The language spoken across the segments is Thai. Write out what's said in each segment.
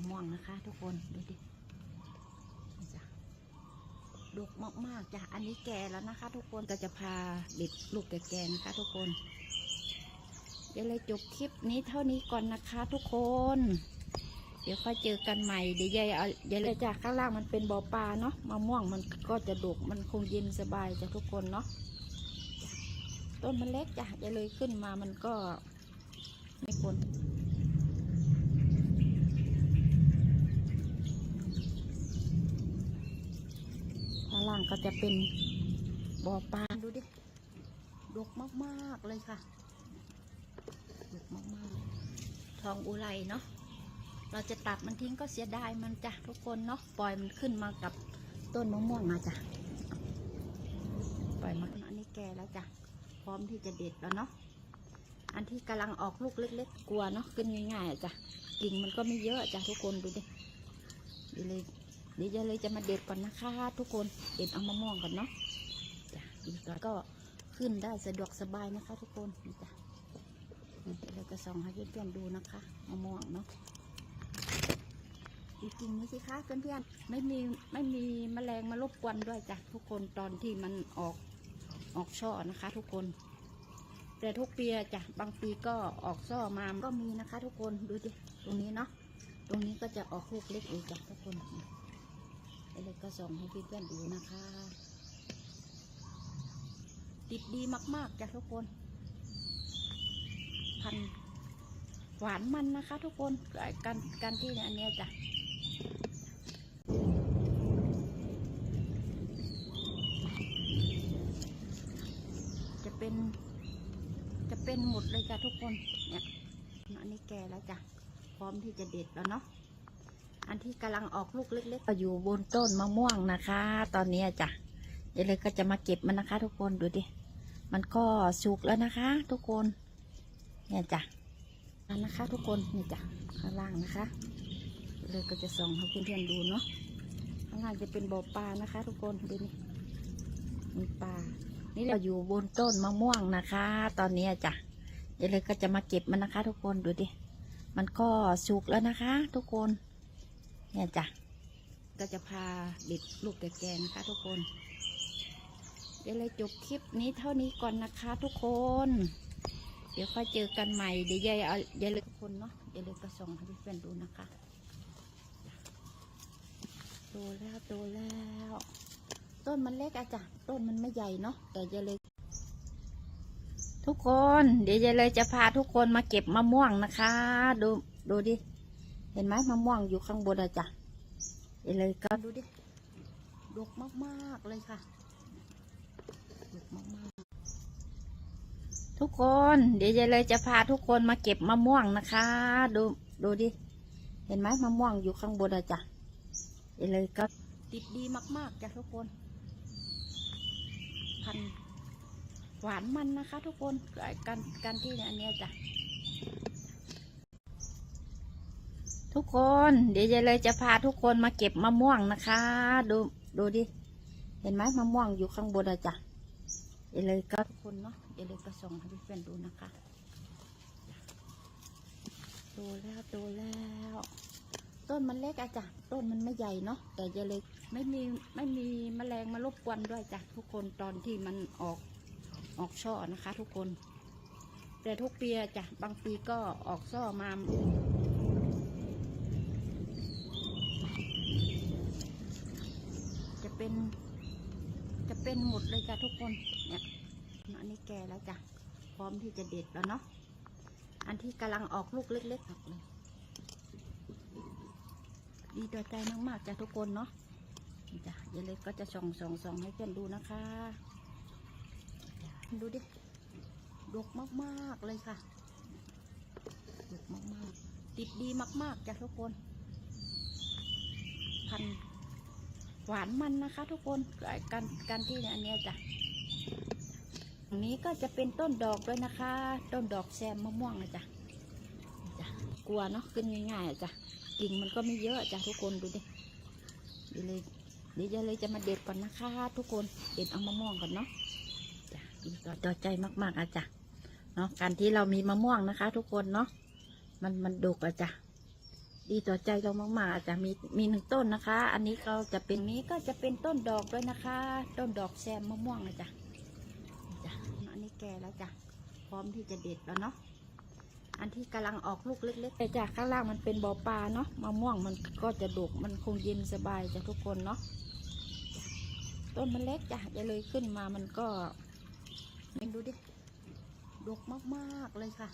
ะม่วงนะคะ ทุกคนดูดินี่จ้ะดกมากๆจ้ะอันนี้แก่แล้วนะคะ ทุกคนก็จะพาเด็ดลูกแก่ๆนะคะ ทุกคนเดี๋ยวเลยจบคลิปนี้เท่านี้ก่อนนะคะ ทุกคน เดี๋ยวค่อยเจอกันใหม่เดี๋ยวยายเอาเดี๋ยเลยจากข้างล่างมันเป็นบ่อปลาเนาะมะม่วงมันก็จะดกมันคงเย็นสบายจ้ะทุกคนเนาะต้นมันเล็กจ้ะเดี๋ยวเลยขึ้นมามันก็ไม่คนข้างก็จะเป็นบ่อปลาดูดิดกมากๆเลยค่ะดกมากๆ ทองอุไรเนาะเราจะตัดมันทิ้งก็เสียดายมันจ้ะทุกคนเนาะปล่อยมันขึ้นมากับต้นมะม่วงมาจ้ะปล่อยมาอันนี้แก่แล้วจ้ะพร้อมที่จะเด็ดแล้วเนาะอันที่กำลังออกลูกเล็ก ๆ กลัวเนาะขึ้นง่ายๆอะจ้ะกิ่งมันก็ไม่เยอะจ้ะทุกคนดูดิเดี๋ยวเลย เดี๋ยวจะเลยจะมาเด็ดก่อนนะคะ ทุกคนเด็ดเอามะม่วงก่อนเนาะจ้ะดีก่อนก็ขึ้นได้สะดวกสบายนะคะ ทุกคนนี่จ้ะเราจะส่องให้เพื่อนๆดูนะคะมะม่วงเนาะจริงๆนี่สิคะเพื่อนๆไม่มีไม่มีแมลงมารบกวนด้วยจ้ะทุกคนตอนที่มันออกออกช่อนะคะ ทุกคน แต่ทุกปีจ้ะบางปีก็ออกช่อมาก็มีนะคะ ทุกคนดูดิตรงนี้เนาะตรงนี้ก็จะออกลูกเล็กเองจ้ะทุกคน ก็ส่งให้เพื่อนๆดูนะคะ ติดดีมาก ๆจ้ะทุกคน พันหวานมันนะคะ ทุกคนการการที่เนี่ยอันเนี้ยจ้ะจะเป็น จะเป็นหมดเลยจ้ะทุกคนเนี่ยอันนี้แก่แล้วจ้ะพร้อมที่จะเด็ดแล้วเนาะ อันที่กำลังออกลูกเล็กๆอยู่บนต้นมะม่วงนะคะ ตอนนี้จ้ะเดี๋ยวเลยก็จะมาเก็บมันนะคะ ทุกคนดูดิมันก็สุกแล้วนะคะ ทุกคนเนี่ยจ้ะอันนะคะ ทุกคนนี่จ้ะข้างล่างนะคะเดี๋ยวเลยก็จะส่องให้เพื่อนๆดูเนาะข้างล่างจะเป็นบ่อปลานะคะ ทุกคนดูนี่มีปลานี่เราอยู่บนต้นมะม่วงนะคะ ตอนนี้จ้ะเดี๋ยวเลยก็จะมาเก็บมันนะคะ ทุกคนดูดิมันก็สุกแล้วนะคะ ทุกคน เนี่ยจ้ะก็จะพาเด็ดลูกแก่ๆนะคะทุกคน เดี๋ยวเลยจบคลิปนี้เท่านี้ก่อนนะคะทุกคน เดี๋ยวค่อยเจอกันใหม่เดี๋ยวยายเอายายเลยทุกคนเนาะเดี๋ยเลยก็ส่งให้เพื่อนดูนะคะโตแล้วโตแล้ว ต้นมันเล็กอะจ้ะต้นมันไม่ใหญ่เนาะแต่ยายเลย ทุกคน เดี๋ยวยายเลยจะพาทุกคนมาเก็บมะม่วงนะคะ ดูดูดิ เห็นไหมมะม่วงอยู่ข้างบนอะจ้ะยายเลยก็ดูดิดกมากๆเลยค่ะดกมากๆ ทุกคนเดี๋ยวยายเลยจะพาทุกคนมาเก็บมะม่วงนะคะ ดูดูดิ เห็นไหมมะม่วงอยู่ข้างบนอะจ้ะไปเลยก็ติดดีมากๆจ้ะทุกคน พันธุ์หวานมันนะคะ ทุกคนการการที่เนี่ยอันเนี้ยจ้ะ ทุกคนเดี๋ยวยายเลยจะพาทุกคนมาเก็บมะม่วงนะคะ ดูดูดิ เห็นไหมมะม่วงอยู่ข้างบนอะจ้ะเดี๋ยวเลยก็ทุกคนเนาะเดี๋ยวเลยก็ส่งให้เพื่อนดูนะคะโตแล้วโตแล้ว ต้นมันเล็กอะจ้ะต้นมันไม่ใหญ่เนาะแต่จะเล็กไม่มีไม่มีแมลงมารบกวนด้วยจ้ะทุกคนตอนที่มันออกออกช่อนะคะ ทุกคน แต่ทุกปีอะจ้ะบางปีก็ออกช่อมา จะ เป็น จะเป็นหมดเลยจ้ะทุกคน เนี่ยอันนี้แก่แล้วจ้ะ พร้อมที่จะเด็ดแล้วเนาะ อันที่กำลังออกลูกเล็กๆออกเลยดีต่อใจมากๆจ้ะทุกคนเนาะจ้ะยายเล็กก็จะส่องส่องส่องให้เพื่อนดูนะคะ ดูดิดกมากๆเลยค่ะดกมากๆ ติดดีมากๆจ้ะทุกคน พัน หวานมันนะคะ ทุกคนการการที่เนี่ยอันนี้จ้ะอันนี้ก็จะเป็นต้นดอกด้วยนะคะ ต้นดอกแซมมะม่วงนะจ้ะจ้ะกลัวเนาะขึ้นง่ายๆจ้ะกิ่งมันก็ไม่เยอะจ้ะทุกคนดูดิเดี๋ยวเลยเดี๋ยวเลยจะมาเด็ดก่อนนะคะ ทุกคนเด็ดเอามะม่วงก่อนเนาะจ้ะดีต่อต่อใจมากๆอะจ้ะเนาะการที่เรามีมะม่วงนะคะ ทุกคนเนาะมันมันดกอะจ้ะ ดีต่อใจเรามากๆจะมีมีหนึ่งต้นนะคะ อันนี้ก็จะเป็นนี้ก็จะเป็นต้นดอกด้วยนะคะ ต้นดอกแซมมะม่วงนะจ๊ะจ้ะอันนี้แก่แล้วจ้ะพร้อมที่จะเด็ดแล้วเนาะอันที่กำลังออกลูกเล็กๆแต่จากข้างล่างมันเป็นบ่อปลาเนาะมะม่วงมันก็จะดกมันคงเย็นสบายจ้ะทุกคนเนาะต้นมันเล็กจ้ะจะเลยขึ้นมามันก็เห็นดูดิดกมากๆเลยค่ะ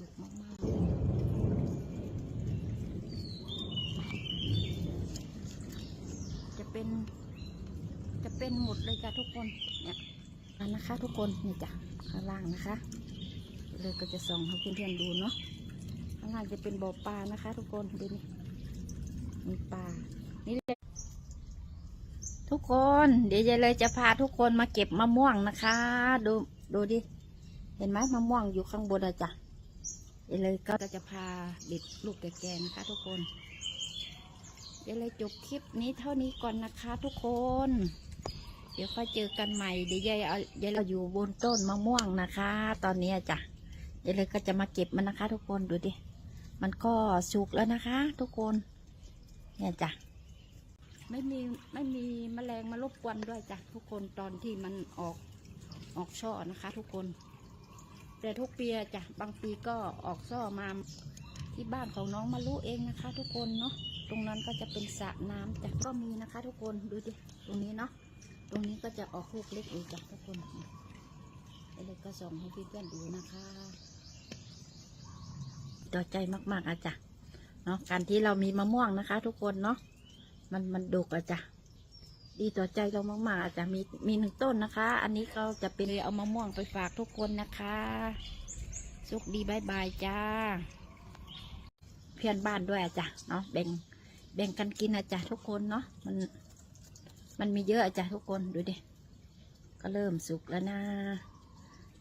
ดกมากๆ จะ เป็น จะเป็นหมดเลยจ้ะทุกคนเนี่ยอันนะคะ ทุกคนนี่จ้ะข้างล่างนะคะเลยก็จะส่องให้เพื่อนๆดูเนาะข้างล่างจะเป็นบ่อปลานะคะ ทุกคนดูนี่มีปลานี่เลยทุกคนเดี๋ยวยายเลยจะพาทุกคนมาเก็บมะม่วงนะคะ ดูดูดิเห็นไหมมะม่วงอยู่ข้างบนอะจ้ะยายเลยก็จะพาเด็ดลูกแก่ๆนะคะ ทุกคน เดี๋ยวเลยจบคลิปนี้เท่านี้ก่อนนะคะทุกคน เดี๋ยวค่อยเจอกันใหม่เดี๋ยวยายเอายายเราอยู่บนต้นมะม่วงนะคะ ตอนนี้จ้ะเดี๋ยวเลยก็จะมาเก็บมันนะคะ ทุกคนดูดิมันก็สุกแล้วนะคะ ทุกคน เนี่ยจ้ะไม่มีไม่มีแมลงมารบกวนด้วยจ้ะทุกคนตอนที่มันออกออกช่อนะคะ ทุกคน แต่ทุกปีจ้ะบางปีก็ออกช่อมาที่บ้านของน้องมารุเองนะคะ ทุกคนเนาะ ตรงนั้นก็จะเป็นสระน้ำจ้ะก็มีนะคะ ทุกคนดูดิตรงนี้เนาะตรงนี้ก็จะออกลูกเล็กอยู่จ้ะทุกคนเลยก็ส่งให้พี่เพื่อนดูนะคะต่อใจมากๆอาจ้ะเนาะการที่เรามีมะม่วงนะคะ ทุกคนเนาะมันมันดกอาจ้ะดีต่อใจเรามากๆอาจจะมีมีหนึ่งต้นนะคะ อันนี้ก็จะเป็นเอามะม่วงไปฝากทุกคนนะคะโชคดีบายบายจ้า เพื่อนบ้านด้วยอาจ้ะเนาะแบ่ง แบ่งกันกินอาจารย์ทุกคนเนาะมันมันมีเยอะอาจารย์ทุกคนดูดิก็เริ่มสุกแล้วนะ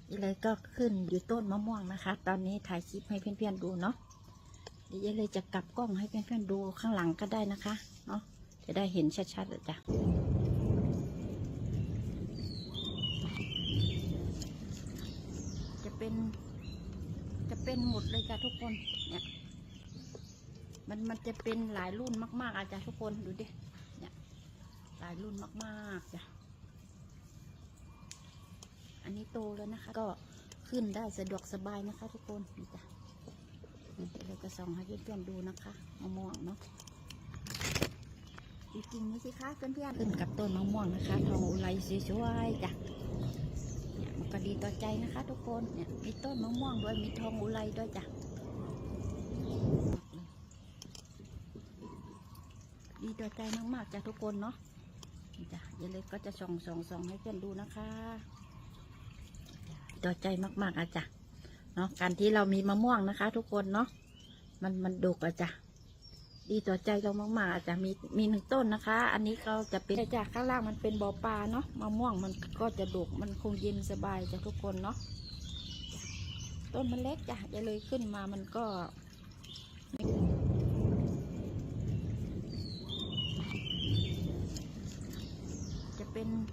นี่เลยก็ขึ้นอยู่ต้นมะม่วงนะคะ ตอนนี้ถ่ายคลิปให้เพื่อนๆดูเนาะเดี๋ยวยเลยจะกลับกล้องให้เพื่อนๆดูข้างหลังก็ได้นะคะเนาะจะได้เห็นชัดๆอาจารย์จะเป็นจะเป็นหมดเลยจ้ะทุกคนเนี่ย มันมันจะเป็นหลายรุ่นมาก ๆ อาจารย์ทุกคนดูดิเนี่ยหลายรุ่นมากๆจ้ะอันนี้โตแล้วนะคะ ก็ขึ้นได้สะดวกสบายนะคะทุกคนนี่จ้ะเราก็ส่องให้เพื่อนๆดูนะคะมะม่วงเนาะจริงๆนี่สิคะเพื่อนๆขึ้นกับต้นมะม่วงนะคะทองอุไรสวยๆจ้ะเนี่ยมันก็ดีต่อใจนะคะ ทุกคนเนี่ยมีต้นมะม่วงด้วยมีทองอุไรด้วยจ้ะ ดีต่อใจมากๆจ้ะทุกคนเนาะจ้ะยายเล็กก็จะส่องส่องส่องให้เพื่อนดูนะคะต่อใจมากๆอาจ้ะเนาะการที่เรามีมะม่วงนะคะ ทุกคนเนาะมันมันดกอาจ้ะดีต่อใจเรามากๆอาจจะมีมีหนึ่งต้นนะคะ อันนี้ก็จะเป็นจากข้างล่างมันเป็นบ่อปลาเนาะมะม่วงมันก็จะดกมันคงเย็นสบายจ้ะทุกคนเนาะจ้ะต้นมันเล็กจ้ะจะเลยขึ้นมามันก็ จะเป็น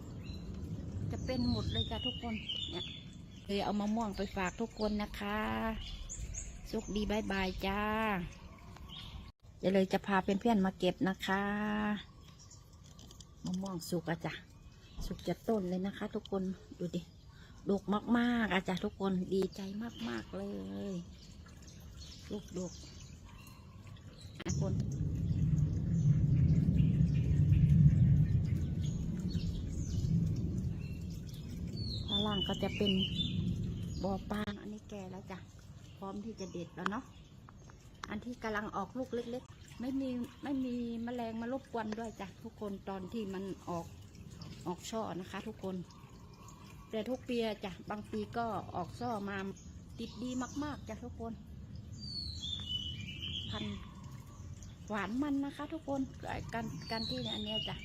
จะเป็นหมดเลยจ้ะทุกคน เนี่ยเลยเอามะม่วงไปฝากทุกคนนะคะโชคดีบายบายจ้าเดี๋ยวเลยจะพาเพื่อนๆมาเก็บนะคะมะม่วงสุกอะจ้ะสุกจะต้นเลยนะคะ ทุกคนดูดิดกมากๆอะจ้ะทุกคนดีใจมากๆเลยลูกดกทุกคน ข้าง ล่างก็จะเป็นบ่อปลาอันนี้แก่แล้วจ้ะ พร้อมที่จะเด็ดแล้วเนาะ อันที่กำลังออกลูกเล็ก ๆ ไม่มีไม่มีแมลงมารบกวนด้วยจ้ะทุกคนตอนที่มันออกออกช่อนะคะ ทุกคน แต่ทุกปีจ้ะบางปีก็ออกช่อมาติดดีมาก ๆจ้ะทุกคน พันหวานมันนะคะ ทุกคนการการที่อันนี้จ้ะ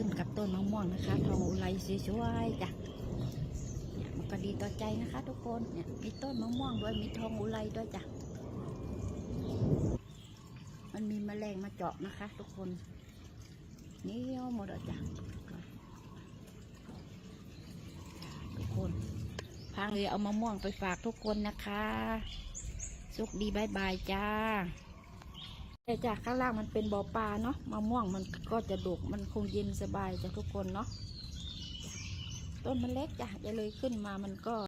ขึ้นกับต้นมะม่วงนะคะทองอุไรสวยๆจ้ะเนี่ยมันก็ดีต่อใจนะคะ ทุกคนเนี่ยมีต้นมะม่วงด้วยมีทองอุไรด้วยจ้ะมันมีแมลงมาเจาะนะคะ ทุกคนนี่เอาหมดแล้วจ้ะทุกคนพังเลยเอามะม่วงไปฝากทุกคนนะคะสุขดีบายบายจ้า แต่จากข้างล่างมันเป็นบ่อปลาเนาะมะม่วงมันก็จะดกมันคงเย็นสบายจ้ะทุกคนเนาะต้นมันเล็กจ้ะจะเลยขึ้นมามันก็